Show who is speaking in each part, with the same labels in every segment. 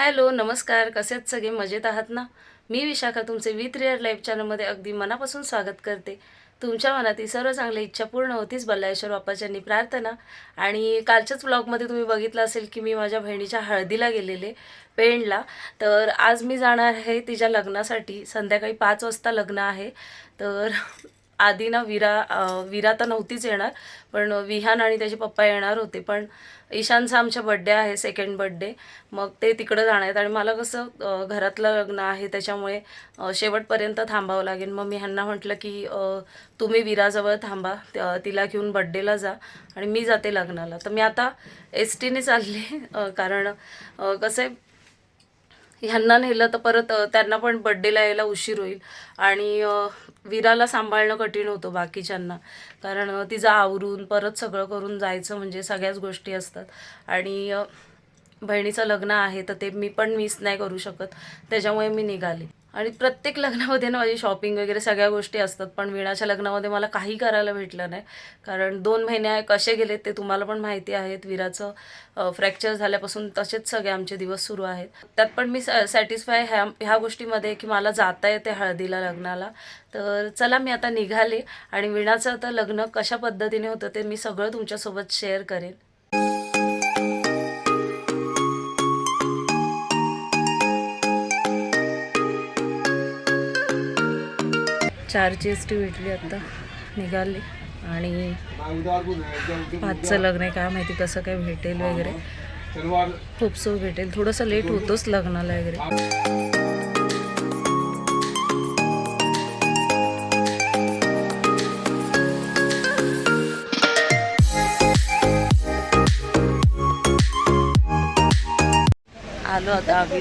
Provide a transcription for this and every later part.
Speaker 1: Hello नमस्कार. कसे आहेत सगळे? मजेत आहात ना? मी विशाखा तुमचे विथ रिअर लाईफ चॅनलमध्ये अगदी मनापासून स्वागत करते. तुमच्या मनातील सर्व चांगल्या इच्छा पूर्ण होतीच बल्लाळेश्वर बाप्पाच्यांनी प्रार्थना. आणि कालच्याच ब्लॉगमध्ये तुम्ही बघितलं असेल की मी माझ्या बहिणीच्या हळदीला गेलेले पेणला. तर आज मी जाणार आहे तिच्या लग्नासाठी. संध्याकाळी पाच वाजता लग्न आहे. तर आधी ना विरा विरा तर नव्हतीच येणार पण विहान आणि त्याचे पप्पा येणार होते. पण ईशानचा आमच्या बड्डे आहे सेकंड बड्डे मग ते तिकडं जाणार आहेत. आणि मला कसं घरातलं लग्न आहे त्याच्यामुळे शेवटपर्यंत थांबावं लागेल. मग मी ह्यांना म्हटलं की तुम्ही विराजवळ थांबा तिला घेऊन बड्डेला जा आणि मी जाते लग्नाला. तर मी आता एस टीने चालले कारण कसं आहे ह्यांना नेलं तर परत त्यांना पण बड्डेला यायला उशीर होईल. आणि विराला सांभाळणं कठीण होतं बाकीच्यांना. कारण तिचं आवरून परत सगळं करून जायचं म्हणजे सगळ्याच गोष्टी असतात. आणि बहिणीचं लग्न आहे तर ते मी पण मिस नाही करू शकत. त्याच्यामुळे मी निघाले. आणि प्रत्येक लग्नामध्ये ना माझी शॉपिंग वगैरे सगळ्या गोष्टी असतात पण विणाच्या लग्नामध्ये मला काही करायला भेटलं नाही. कारण दोन महिने कसे गेले ते तुम्हाला पण माहिती आहेत. विराचं फ्रॅक्चर झाल्यापासून तसेच सगळे आमचे दिवस सुरू आहेत. त्यात पण मी सॅटिस्फाय ह्या ह्या गोष्टीमध्ये की मला जाता येते हळदीला लग्नाला. तर चला मी आता निघाले आणि विणाचं आता लग्न कशा पद्धतीने होतं ते मी सगळं तुमच्यासोबत शेअर करेन. चार जी एस टी भेटली आता निघाली. आणि पाचचं लग्न आहे काय माहिती कसं काय भेटेल वगैरे. खूप सो भेटेल थोडंसं लेट होतोच लग्नाला वगैरे. आलो आता आम्ही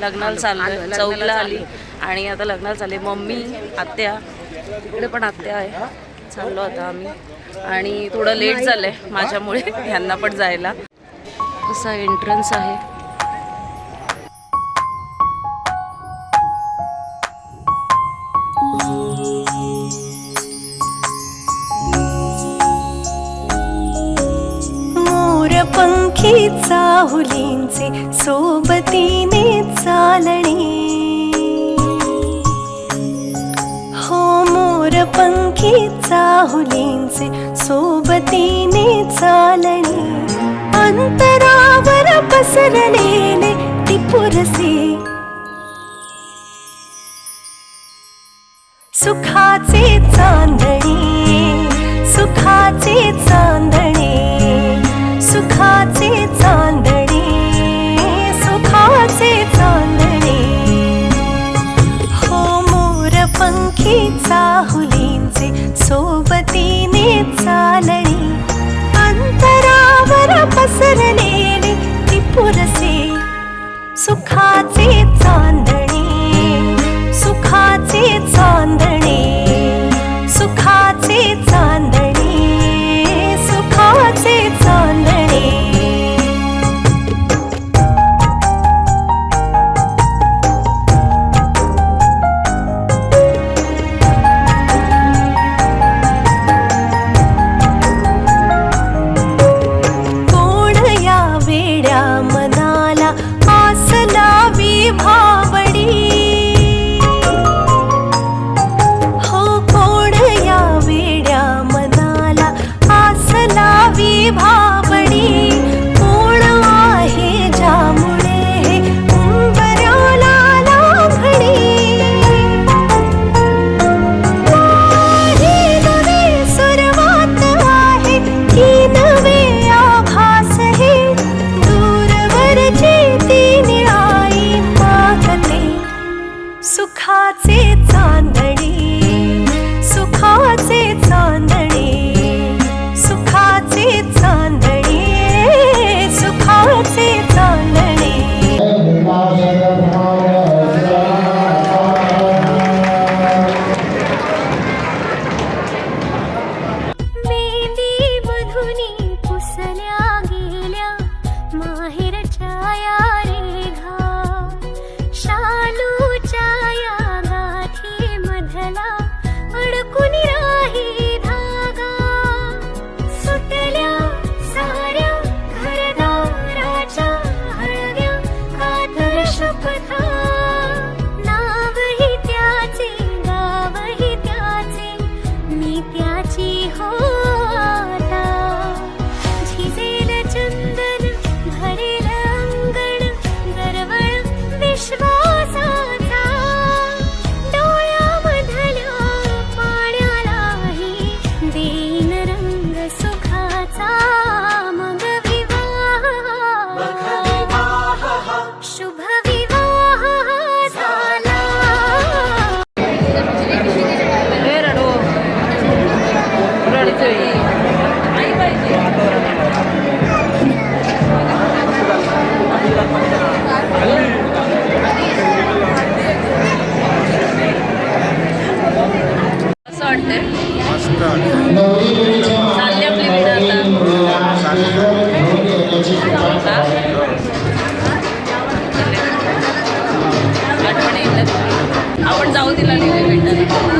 Speaker 1: लग्नाला चाललो चौकला आली. आणि आता लग्नाला चालले. मम्मी आत्या इकडे पण आत्या आहे. चाललो आता आम्ही. आणि थोडं लेट झालंय माझ्यामुळे ह्यांना पण जायला. असा एंट्रन्स आहे.
Speaker 2: पंखी चाहुलींचे सोबतीने चालणे. हो मोर पंखी चाहुलींचे सोबतीने चालणे. अंतरावर पसरलेले ती सुखाचे चांदणे सुखाचे चांदणे. सुखाचे चांदणे सुखाचे चांदणे. हो मोर पंखी चाहुलींचे सोबतीने चालणे. अंतरावर पसरलेले ती पुरसे सुखाचे
Speaker 1: वाटतंय.
Speaker 3: मस्त
Speaker 1: चालली आपली विणं आता. आठवणी आपण जाऊ तिला लिहिले भेटायला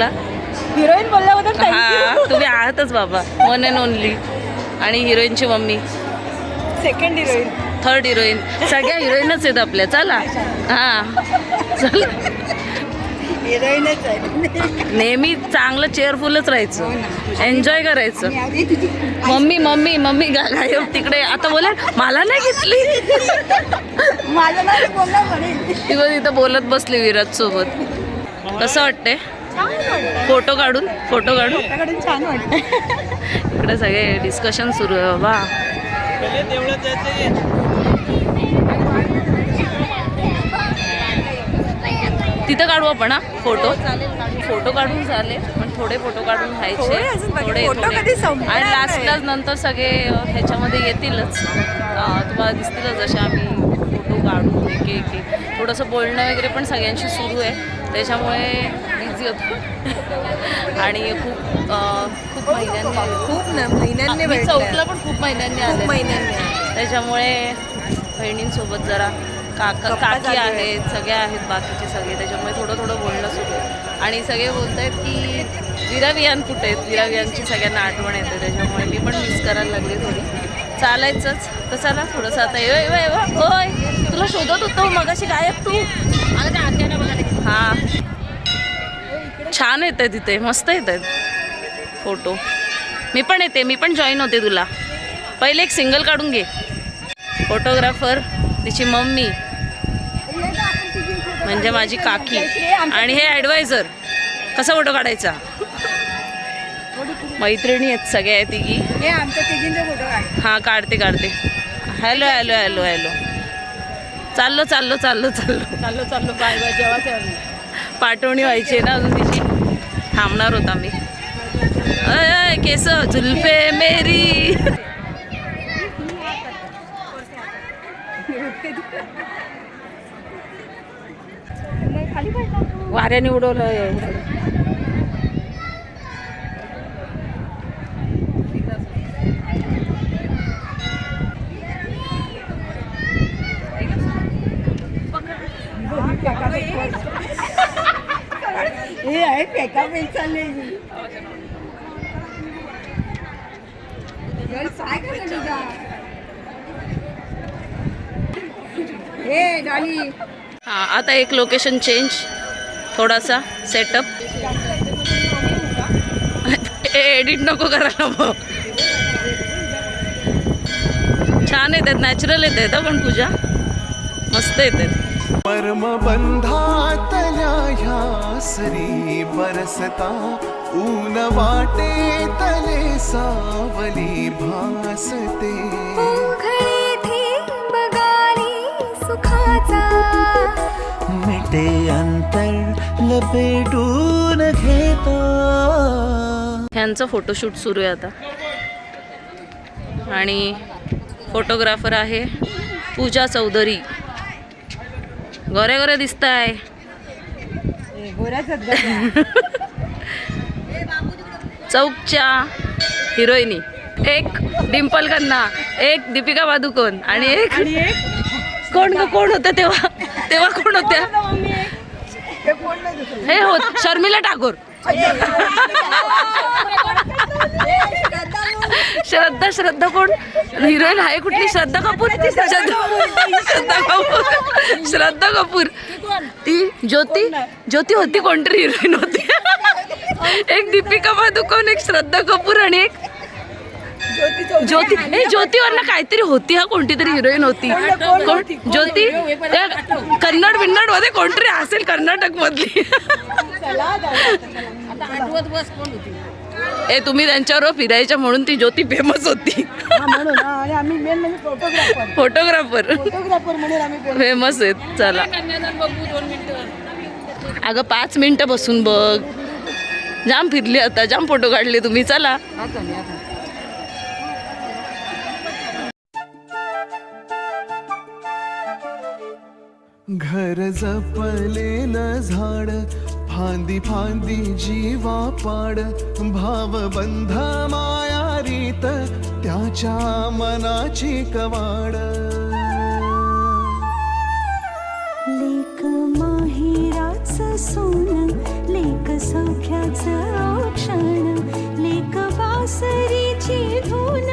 Speaker 1: काढायला
Speaker 4: हिरोईन बोलल्याबद्दल
Speaker 1: हा तुम्ही आहातच बाबा. वन अँड ओनली आणि हिरोईनची mummy.
Speaker 4: Second heroine
Speaker 1: third heroine सगळ्या हिरोईनच आहेत आपल्या. चला. हा. चला.
Speaker 4: हिरोईनच आहे
Speaker 1: नेहमी चांगलं चेअरफुलच राहायचं. एन्जॉय करायचं.
Speaker 4: आधी तुझी
Speaker 1: मम्मी मम्मी मम्मी गा- गायब. तिकडे आता बोला मला नाही घेतली.
Speaker 4: माझं नाव बोलला म्हणेल
Speaker 1: ती बघ इथं बोलत बसली विराज सोबत कसं वाटतंय? फोटो काढून फोटो काढून.
Speaker 4: आपल्याकडून छान वाटतं
Speaker 1: इकडे सगळे डिस्कशन सुरू आहे बाबा तिथं काढू आपण हा? फोटो? फोटो काढून झाले पण थोडे फोटो काढून
Speaker 4: बाकी.
Speaker 1: थोडे आणि
Speaker 4: नाही.
Speaker 1: लास्टलाच नंतर सगळे ह्याच्यामध्ये येतीलच. तुम्हाला दिसतीलच जसे आम्ही फोटो काढू एक एक. थोडंसं बोलणं वगैरे पण सगळ्यांशी सुरू आहे. त्याच्यामुळे बिझी होतो. आणि खूप खूप महिन्यांनी
Speaker 4: खूप ना महिन्यांनी
Speaker 1: चौकला पण खूप महिन्यांनी आले
Speaker 4: महिन्यांनी.
Speaker 1: त्याच्यामुळे बहिणींसोबत जरा काका काकी
Speaker 4: आहेत.
Speaker 1: सगळे आहेत बाकीचे सगळे. त्याच्यामुळे थोडं थोडं बोलणं सुरू आहे. आणि सगळे बोलत आहेत की विरावियान कुठे आहेत? विरावियांची सगळ्यांना आठवण येते. त्याच्यामुळे मी पण मिस करायला लागले थोडी. चालायचंच. तर चला थोडंसं आता. येवा येवा येवा होय तुला शोधत होतो मगाशी गायब तू. हां. छान येत आहे तिथे मस्त येत आहेत फोटो. मी पण येते मी पण जॉईन होते तुला. पहिले एक सिंगल काढून घे. फोटोग्राफर तिची मम्मी. म्हणजे माझी काकी. आणि हे ॲडवायझर कसा फोटो काढायचा? मैत्रिणी आहेत सगळ्या तिघी.
Speaker 4: हे
Speaker 1: हां काढते काढते. हॅलो हॅलो हॅलो हॅलो चाललो चाललो चाललो चाललो.
Speaker 4: चाललो चाललो. बाय
Speaker 1: पाठवणी व्हायची ना अजून तिची? थांबणार होता मी अय केस झुलफे मेरी. वाऱ्याने उडवलं
Speaker 4: आहे पेज चालले हे
Speaker 1: हां आता एक लोकेशन चेंज थोडासा सेटअप एडिट नको करायला मग छान येतात नॅचरल येत आहेत पण पूजा. मस्त येतात.
Speaker 3: परमबंधातल्या ह्या सरी बरसता ऊन वाटे तले सावली भासते।
Speaker 2: सुखाचा।
Speaker 3: मिटे अंतर लपेटून घेता।
Speaker 1: ह्यांचं फोटोशूट सुरू आहे आता। आणि फोटोग्राफर आहे पूजा चौधरी। गोरे गोरे दिसत आहे चौकच्या हिरोईनी. एक डिम्पल खन्ना एक दीपिका पादुकोण आणि एक कोण ग कोण होत्या तेव्हा? तेव्हा कोण होत्या? हे हो शर्मिला टागोर श्रद्धा श्रद्धा कोण? हिरोईन आहे कुठली? श्रद्धा कपूर? श्रद्धा श्रद्धा कपूर. श्रद्धा कपूर. ती ज्योती ज्योती होती कोणतरी? हिरोईन होती. एक दीपिका पादुकोण एक श्रद्धा कपूर आणि एक ज्योती. हे ज्योतीवरनं काहीतरी होती हा कोणती तरी हिरोईन होती. ज्योती? त्या कन्नड बिन्नडमध्ये कोणतरी असेल कर्नाटक मधली ए तुम्ही त्यांच्यावर फिरायच्या म्हणून ती ज्योती फेमस होती.
Speaker 4: म्हणून हा, आणि आम्ही मेन म्हणजे फोटोग्राफर
Speaker 1: फोटोग्राफर
Speaker 4: फोटोग्राफर म्हणून आम्ही famous.
Speaker 1: फेमस आहेत चला. अगं पाच मिनिटं बसून बघ. जाम फिरली आता जाम फोटो काढले तुम्ही चला.
Speaker 3: घर जपलेलं झाड फांदी फांदी जीवा पाड भावबंध माया रीत त्याच्या मनाची कवाड.
Speaker 2: लेक माहिराच सोन लेक सौख्याच औक्षण लेक वासरीची धून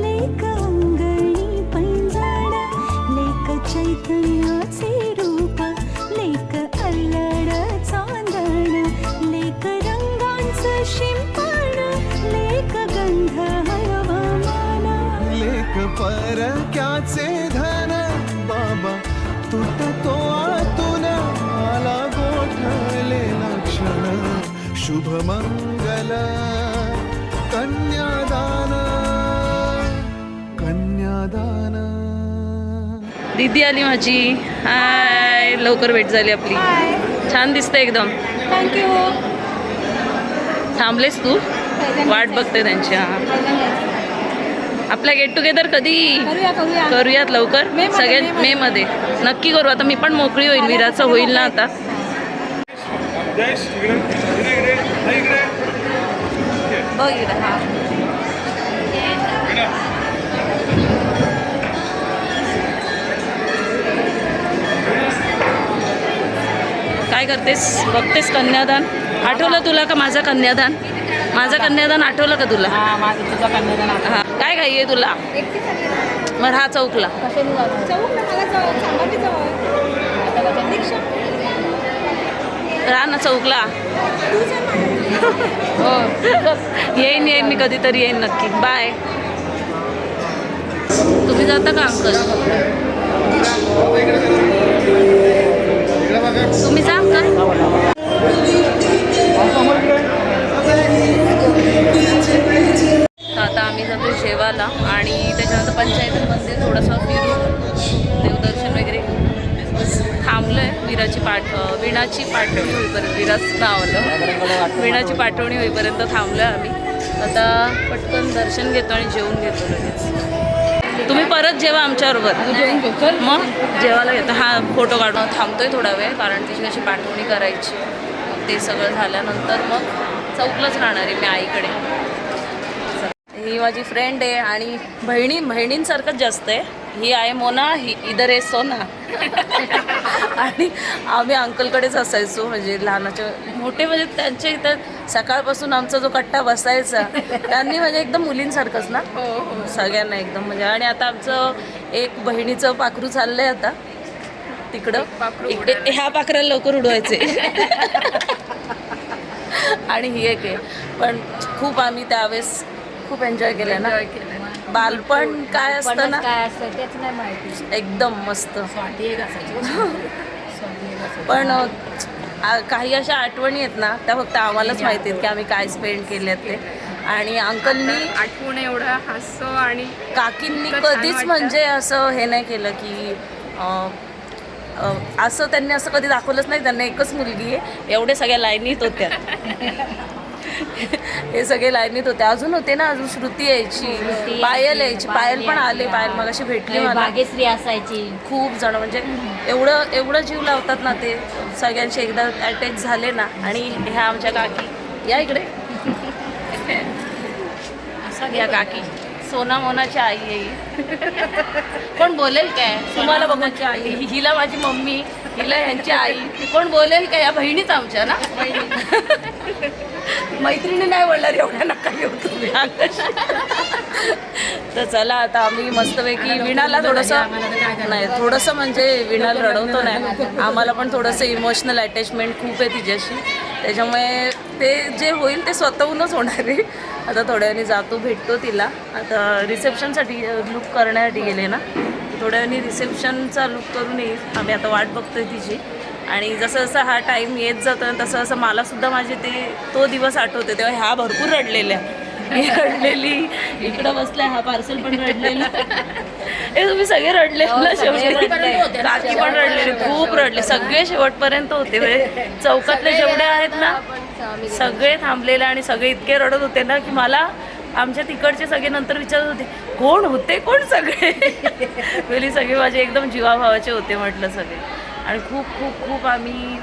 Speaker 2: लेक अंगणी पैंजण लेक चैतन्याचे
Speaker 3: परक्याचे धन बाबा तुटतो आतून आला गोठले लक्षण. शुभ मंगल कन्यादान कन्यादान.
Speaker 1: दीदी आली माझी. हाय लवकर भेट झाली आपली. छान दिसते एकदम.
Speaker 2: थँक्यू
Speaker 1: थांबलेस तू? वाट बघते त्यांची हा. आपला गेट टुगेदर कधी?
Speaker 2: करूया करूया.
Speaker 1: करूयात लवकर? सगळ्यात
Speaker 2: मे मध्ये.
Speaker 1: नक्की करू. आता मी पण मोकळी होईल. विराचं होईल ना आता. हा काय करतेस? बघतेस कन्यादान? आठवलं तुला का माझं कन्यादान? माझं कन्यादान आठवलं का तुला?
Speaker 4: हा माझं तुझा कन्यादान आता
Speaker 1: हा. काय घाई आहे तुला? मग हा चौकला. राहा ना चौकला.
Speaker 4: हो.
Speaker 1: येईन येईन मी कधीतरी येईन नक्की. बाय. तुम्ही जाता का अंकल? तुम्ही जा अंकल. आम्ही जातो जेवायला आणि त्याच्यानंतर पंचायत मंदिर थोडंसं फिरून देवदर्शन वगैरे थांबलं आहे विराची पाठ विणाची पाठवणी होईपर्यंत विराच नाव आलं. विणाची पाठवणी होईपर्यंत थांबलो आहे आम्ही. आता पटकन दर्शन घेतो आणि जेवून घेतो लगेच. तुम्ही परत जेवा आमच्याबरोबर. मग जेवायला घेतो. हा फोटो काढून थांबतोय थोडा वेळ कारण तिची कशी पाठवणी करायची ते सगळं झाल्यानंतर मग चौकलंच राहणार आहे मी आईकडे. ही माझी फ्रेंड आहे आणि बहिणी बहिणींसारखंच जास्त आहे. ही आहे मोना ही इधर आहे सोना. आणि आम्ही अंकलकडेच असायचो म्हणजे लहानाच्या मोठे म्हणजे त्यांच्या इथं सकाळपासून आमचा जो कट्टा बसायचा त्यांनी म्हणजे एकदम मुलींसारखंच ना? सगळ्यांना एकदम म्हणजे. आणि आता आमचं एक बहिणीचं पाखरू चाललंय आता तिकडं. इकडे ह्या पाखराला लवकर उडवायचे. आणि ही एक आहे. पण खूप आम्ही त्यावेळेस खूप एन्जॉय केलं ना? बालपण काय असतं ना?
Speaker 2: काय असतं तेच नाही माहिती.
Speaker 1: एकदम मस्त. पण काही अशा आठवणी आहेत ना त्या फक्त आम्हालाच माहिती आहेत की आम्ही काय स्पेंड केले ते. आणि अंकलनी
Speaker 5: आठवण एवढं हसतो आणि
Speaker 1: काकींनी कधीच. म्हणजे असं हे नाही केलं की असं त्यांनी असं कधी दाखवलंच नाही. त्यांना एकच मुलगी आहे. एवढे सगळ्या लाईनीत होत्या. हे सगळे लाईनीत होते. अजून होते ना अजून श्रुती यायची पायल यायची पायल पण आले पायल मग अशी भेटली मला.
Speaker 2: भाग्यश्री असायची.
Speaker 1: खूप जण म्हणजे एवढं एवढं जीव लावतात ना ते सगळ्यांशी एकदा अटॅच झाले ना आणि ह्या आमच्या काकी. या इकडे. या काकी. सोना मोनाची आई आहे. कोण बोलेल काय? तुम्हाला बघायची आई. हिला माझी मम्मी हिला ह्यांची आई. कोण बोलेल काय? या बहिणीच आमच्या ना? मैत्रिणी नाही बोलणार एवढ्या नका येऊ तुम्ही. तर चला आता आम्ही मस्तपैकी विणाला थोडंसं नाही थोडंसं म्हणजे विणाला रडवतो नाही. आम्हाला पण थोडंसं इमोशनल अटॅचमेंट खूप आहे तिच्याशी. त्याच्यामुळे ते जे होईल ते स्वतःहूनच होणार आहे. आता थोड्या जातो भेटतो तिला. आता रिसेप्शनसाठी लुक करण्यासाठी गेले ना. थोड्या वेळाने रिसेप्शनचा लुक करून येईल. आम्ही आता वाट बघतोय तिची. आणि जसं जसं हा टाईम येत जातो तसं असं मला सुद्धा माझे ते तो दिवस आठवते. तेव्हा ह्या भरपूर रडलेल्या. मी रडलेली इकडं बसल्या हा पार्सल पण रडलेला. हे तुम्ही सगळे रडले शेवटी. काकी पण रडलेले खूप रडले. सगळे शेवटपर्यंत होते चौकातले जेवढे आहेत ना सगळे थांबलेले आणि सगळे इतके रडत होते ना की मला आमच्या तिकडचे सगळे नंतर विचारत होते कोण होते? कोण सगळे? वेळी सगळे माझे एकदम जीवाभावाचे होते म्हटलं सगळे. आणि खूप खूप खूप आम्ही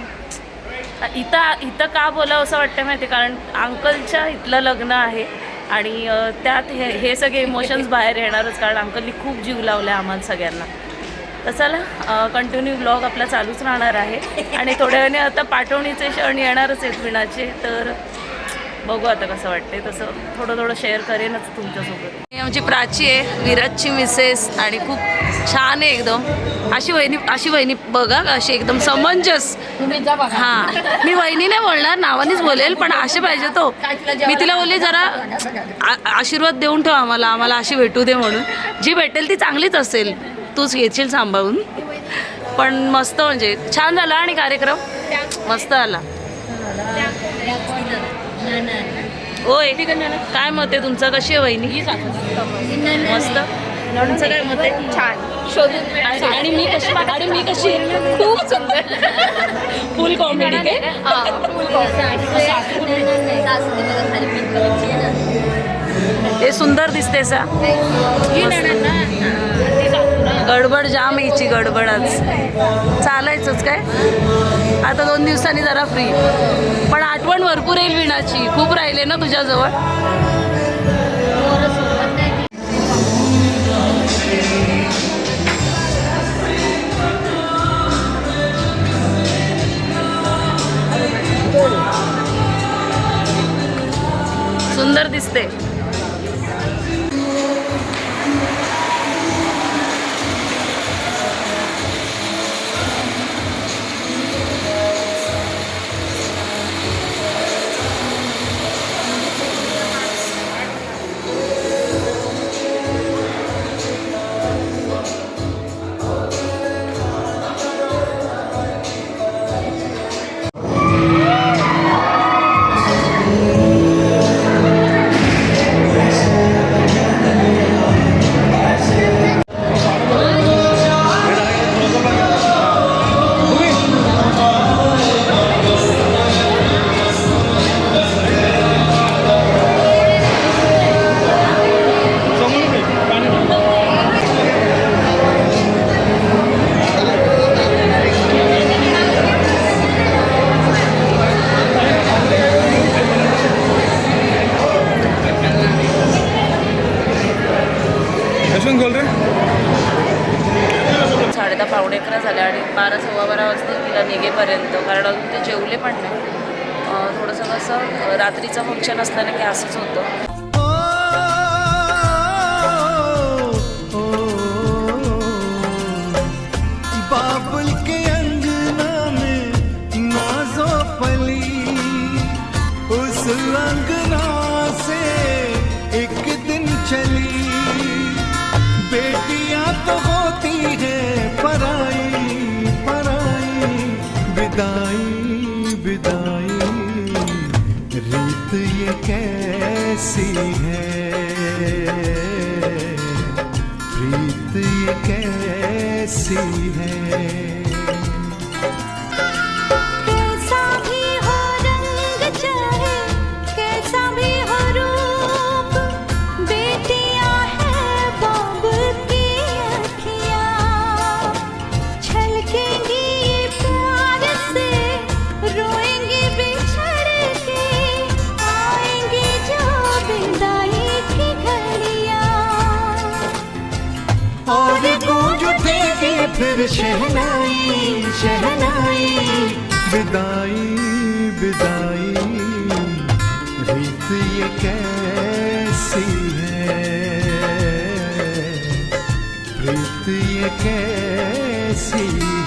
Speaker 1: इथं इथं का बोलावं असं वाटतं माहिती आहे? कारण अंकलच्या इथलं लग्न आहे आणि त्यात हे हे सगळे इमोशन्स बाहेर येणारच कारण अंकलनी खूप जीव लावला आहे आम्हाला सगळ्यांना तर चला कंटिन्यू ब्लॉग आपला चालूच राहणार आहे आणि थोड्या वेळाने आता पाठवणीचे क्षण येणारच आहेत विणाचे तर बघू आता कसं वाटतंय. तसं थोडं थोडं शेअर करेनच तुमच्यासोबत. आमची प्राची आहे विराजची मिसेस आणि खूप छान आहे एकदम. अशी वहिनी अशी वहिनी बघा अशी एकदम समंजस. हा. मी वहिनी नाही बोलणार नावानेच बोलेल पण असे पाहिजे तो. मी तिला बोलले जरा आशीर्वाद देऊन ठेव आम्हाला आम्हाला अशी भेटू दे म्हणून. जी भेटेल ती चांगलीच असेल. तूच घेशील सांभाळून. पण मस्त म्हणजे छान झाला आणि कार्यक्रम. मस्त आला. होय. काय मत आहे तुमचं? कशी आहे वहिनी? मस्त. तुमचं काय मत आहे?
Speaker 5: छान. शोधून
Speaker 1: आणि मी कशी आणि मी कशी? खूप सुंदर. फुल कॉमेडी काय हे सुंदर दिसते सा. गडबड जाम यायची गडबड आज. चालायचंच काय? आता दोन दिवसांनी जरा फ्री पण आठवण भरपूर येईल विणाची. खूप राहिले ना तुझ्याजवळ.
Speaker 3: विदाई विदाई रीत ये कैसी है? प्रीत ये कैसी है? उठेगी फिर शहनाई शहनाई। विदाई विदाई रीत ये कैसी है? रीत ये कैसी है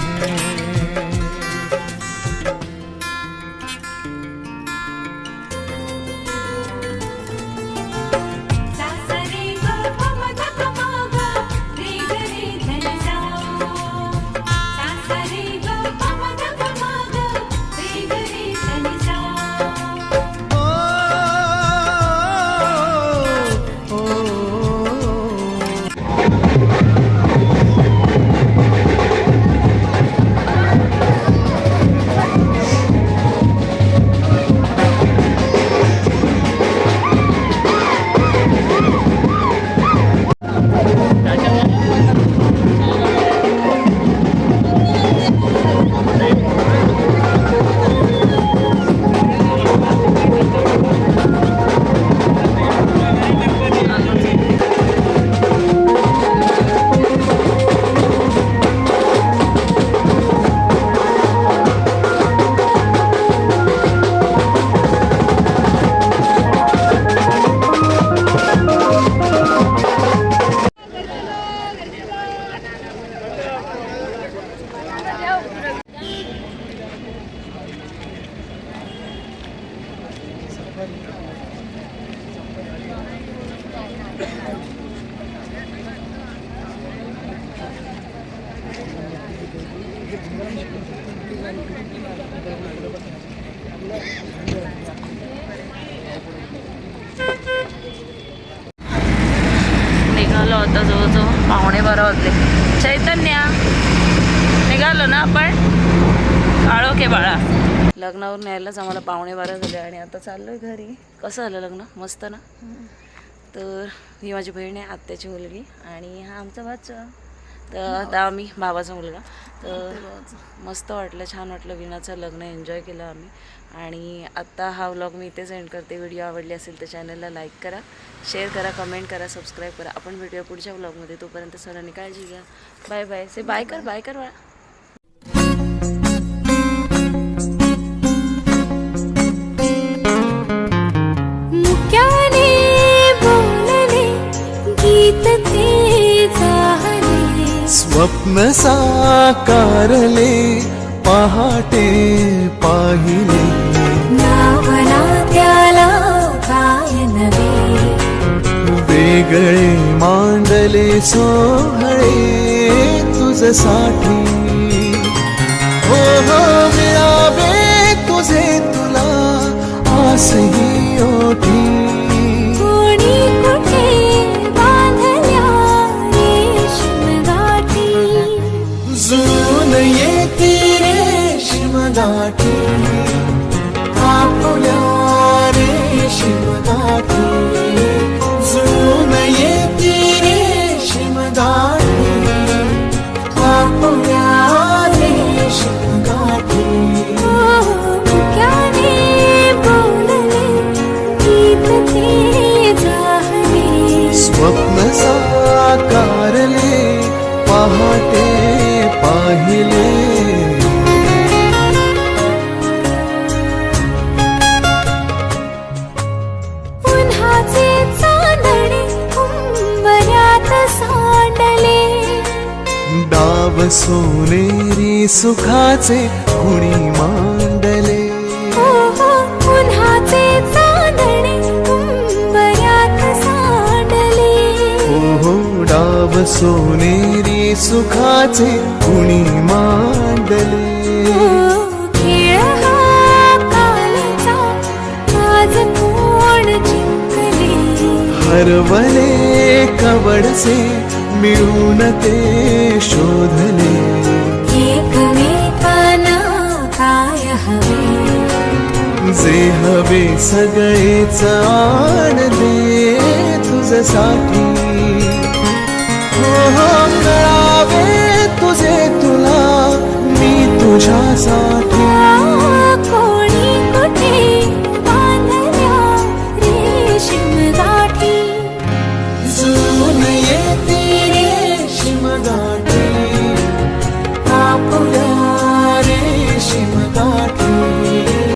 Speaker 1: निघालो आता जवळजवळ पाहुणे बारा वाजले. चैतन्या निघालो ना आपण? काळो के बाळा. लग्नावरून यायलाच आम्हाला पाहुणे बारा झाले आणि आता चाललोय घरी. कसं झालं लग्न? मस्त ना? तर ही माझी बहीण आहे आत्याची मुलगी आणि हा आमचा बाचा तर आता आम्ही भावाचा मुलगा. तर मस्त वाटलं छान वाटलं विनाचं लग्न एन्जॉय केलं आम्ही. आणि आत्ता हा व्लॉग मी इथेच एंड करते. व्हिडिओ आवडली असेल तर चॅनलला लाईक करा शेअर करा कमेंट करा सबस्क्राईब करा. आपण भेटूया पुढच्या व्लॉगमध्ये तोपर्यंत सरांनी काळजी घ्या. बाय बाय से बाय कर बाय कर बाळा.
Speaker 3: स्वप्न साकारले पहाटे पाहिले.
Speaker 6: नावना त्याला काय नवे?
Speaker 3: वेगळे मांडले सोहळे तुझसाठी हो हो मिळावे तुझे तुला आसही. amor. सोनेरी सुखाचे कुणी मांडले?
Speaker 2: उन्हाचे चांदणे उंबऱ्यात सांडले.
Speaker 3: हो डाव सोनेरी सुखाचे कुणी मांडले?
Speaker 2: हो,
Speaker 3: हरवले कवडसे मिळून ते शोधले.
Speaker 2: काय हवे
Speaker 3: जे हवे सगळेच आणले तुझसाठी. कळावे तुझे तुला मी तुझ्यासाठी.